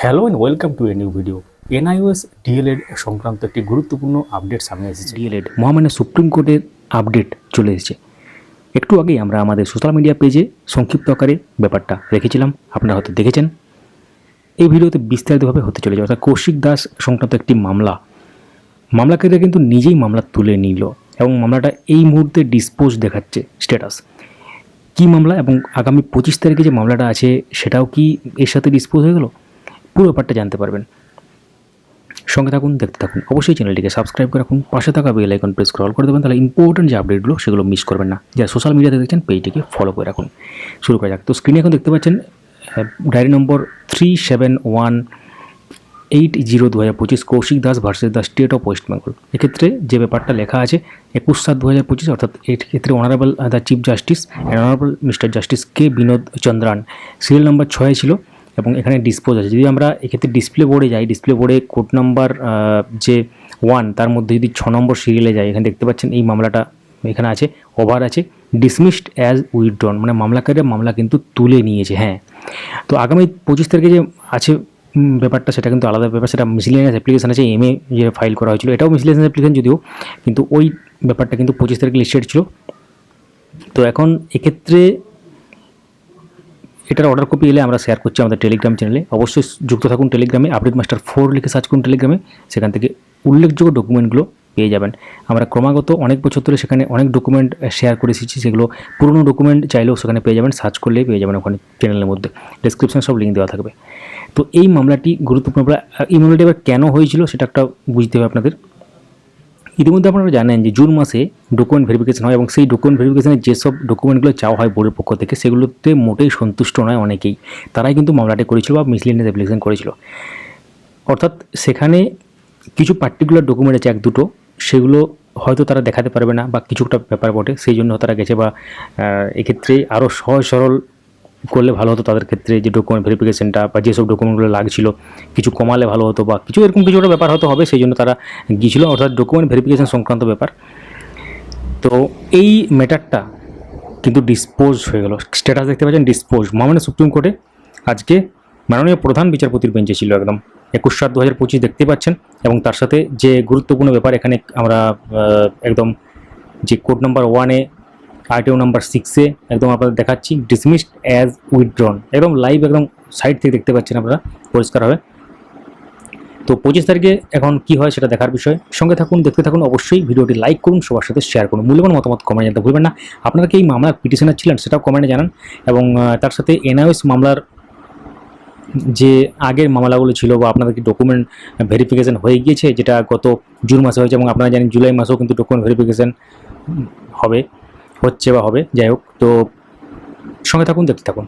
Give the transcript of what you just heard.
Hello and welcome to a new video. NIOS DElEd সংক্রান্ত একটি গুরুত্বপূর্ণ আপডেট সামনে এসেছে। ডিএলএড, মহামান্য সুপ্রিম কোর্টের আপডেট চলে এসেছে। একটু আগেই আমরা আমাদের সোশ্যাল মিডিয়া পেজে সংক্ষিপ্ত আকারে ব্যাপারটা রেখেছিলাম। আপনারা হয়তো দেখেছেন। এই ভিডিওতে বিস্তারিতভাবে হতে চলেছে। অর্থাৎ কৌশিক দাস সংক্রান্ত একটি মামলা। মামলাকারীরা কিন্তু নিজেই মামলা তুলে নিল এবং মামলাটা এই মুহূর্তে ডিসপোজ দেখাচ্ছে স্ট্যাটাস। কি মামলা এবং আগামী পঁচিশ তারিখে যে মামলাটা আছে, সেটাও কি এর সাথে ডিসপোজ হয়ে গেল? পুরো ব্যাপারটা জানতে পারবেন। সঙ্গে থাকুন, দেখতে থাকুন। অবশ্যই চ্যানেলটিকে সাবস্ক্রাইব করে রাখুন। পাশে থাকা বেল আইকন প্রেস করে অল করে দেবেন, তাহলে ইম্পর্টেন্ট যে আপডেটগুলো সেগুলো মিস করবেন না। যারা সোশ্যাল মিডিয়াতে দেখছেন পেজটিকে ফলো করে রাখুন। শুরু করা যাক। তো স্ক্রিনে এখন দেখতে পাচ্ছেন diary number three seven one eight zero দু হাজার পঁচিশ Kaushik Das versus the state of West Bengal এক্ষেত্রে যে ব্যাপারটা লেখা আছে, একুশ সাত দু হাজার পঁচিশ, অর্থাৎ এর ক্ষেত্রে honourable the chief justice and honourable mister justice K Vinod Chandran. Serial number ছয় ছিল। এবং এখানে ডিসপোজ আছে। যদি আমরা এক্ষেত্রে ডিসপ্লে বোর্ডে যাই ডিসপ্লে বোর্ডে কোড নাম্বার যে ওয়ান তার মধ্যে যদি ছ নম্বর সিরিয়ালে যাই, এখানে দেখতে পাচ্ছেন এই মামলাটা এখানে আছে ওভার আছে ডিসমিসড অ্যাজ উইথড্রন মানে মামলাকারীরা মামলা কিন্তু তুলে নিয়েছে হ্যাঁ। তো আগামী পঁচিশ তারিখে যে আছে ব্যাপারটা, সেটা কিন্তু আলাদা ব্যাপার, সেটা মিসলিনিয়াস অ্যাপ্লিকেশন আছে এম এ যে ফাইল করা হয়েছিল, এটাও মিসলিনিয়াস অ্যাপ্লিকেশন যদিও, কিন্তু ওই ব্যাপারটা কিন্তু পঁচিশ তারিখে লিস্টেড ছিল। তো এখন এক্ষেত্রে এটার অর্ডার কপি এলে আমরা শেয়ার করছি আমাদের টেলিগ্রাম চ্যানেলে অবশ্যই যুক্ত থাকুন টেলিগ্রামে আপডেট মাস্টার ফোর লিখে সার্চ করুন টেলিগ্রামে সেখান থেকে উল্লেখযোগ্য ডকুমেন্টগুলো পেয়ে যাবেন। আমরা ক্রমাগত অনেক বছর ধরে সেখানে অনেক ডকুমেন্ট শেয়ার করে এসেছি, সেগুলো পুরনো ডকুমেন্ট চাইলেও সেখানে পেয়ে যাবেন। সার্চ করলেই পেয়ে যাবেন ওখানে চ্যানেলের মধ্যে। ডিসক্রিপশন সব লিঙ্ক দেওয়া থাকবে। তো এই মামলাটি গুরুত্বপূর্ণ। এই মামলাটি এবার কেন হয়েছিল সেটা একটা বুঝতে হবে আপনাদের। ইতিমধ্যে আপনারা জানেন যে জুন মাসে ডকুমেন্ট ভেরিফিকেশন হয় এবং সেই ডকুমেন্ট ভেরিফিকেশনের যেসব ডকুমেন্টগুলো চাওয়া হয় বোর্ডের পক্ষ থেকে, সেগুলোতে মোটেই সন্তুষ্ট নয় অনেকেই। তারাই কিন্তু মামলাটি করেছিল বা মিসলিনিয়াস অ্যাপ্লিকেশন করেছিল। অর্থাৎ সেখানে কিছু পার্টিকুলার ডকুমেন্ট আছে এক দুটো, সেগুলো হয়তো তারা দেখাতে পারবে না বা কিছুটা ব্যাপার বটে, সেই জন্য তারা গেছে বা এক্ষেত্রে আরও সহজ সরল করলে ভালো হতো তাদের ক্ষেত্রে যে ডকুমেন্ট ভেরিফিকেশনটা বা যেসব ডকুমেন্টগুলো লাগছিল, কিছু কমালে ভালো হতো বা কিছু এরকম কিছু একটা ব্যাপার হয়তো হবে, সেই জন্য তারা গিয়েছিল। অর্থাৎ ডকুমেন্ট ভেরিফিকেশন সংক্রান্ত ব্যাপার। তো এই ম্যাটারটা কিন্তু ডিসপোজ হয়ে গেল। স্ট্যাটাস দেখতে পাচ্ছেন ডিসপোজ মানে সুপ্রিম কোর্টে আজকে মাননীয় প্রধান বিচারপতির বেঞ্চে ছিল একদম। একুশ সাত দু হাজার পঁচিশ দেখতে পাচ্ছেন এবং তার সাথে যে গুরুত্বপূর্ণ ব্যাপার এখানে আমরা একদম যে কোড নাম্বার ওয়ানে আরটিও নাম্বার সিক্সে একদম আপনাদের দেখাচ্ছি ডিসমিসড অ্যাজ উইথড্রন একদম লাইভ একদম সাইড থেকে দেখতে পাচ্ছেন আপনারা, পরিষ্কার হবে। তো পঁচিশ তারিখে এখন কি হয় সেটা দেখার বিষয়। সঙ্গে থাকুন, দেখতে থাকুন, অবশ্যই ভিডিওটি লাইক করুন, সবার সাথে শেয়ার করুন। মূল্যবান মতামত কমেন্টে জানতে ভুলবেন না। আপনারা কি এই মামলার পিটিশনার ছিলেন সেটাও কমেন্টে জানান এবং তার সাথে এনআইএস মামলার যে আগের মামলাগুলো ছিল বা আপনাদের কি ডকুমেন্ট ভেরিফিকেশন হয়ে গিয়েছে, যেটা গত জুন মাসে হয়েছে এবং আপনারা জানেন জুলাই মাসেও কিন্তু ডকুমেন্ট ভেরিফিকেশন হবে। হচ্ছে বা হবে যাই হোক তো সঙ্গে থাকুন দেখতে থাকুন।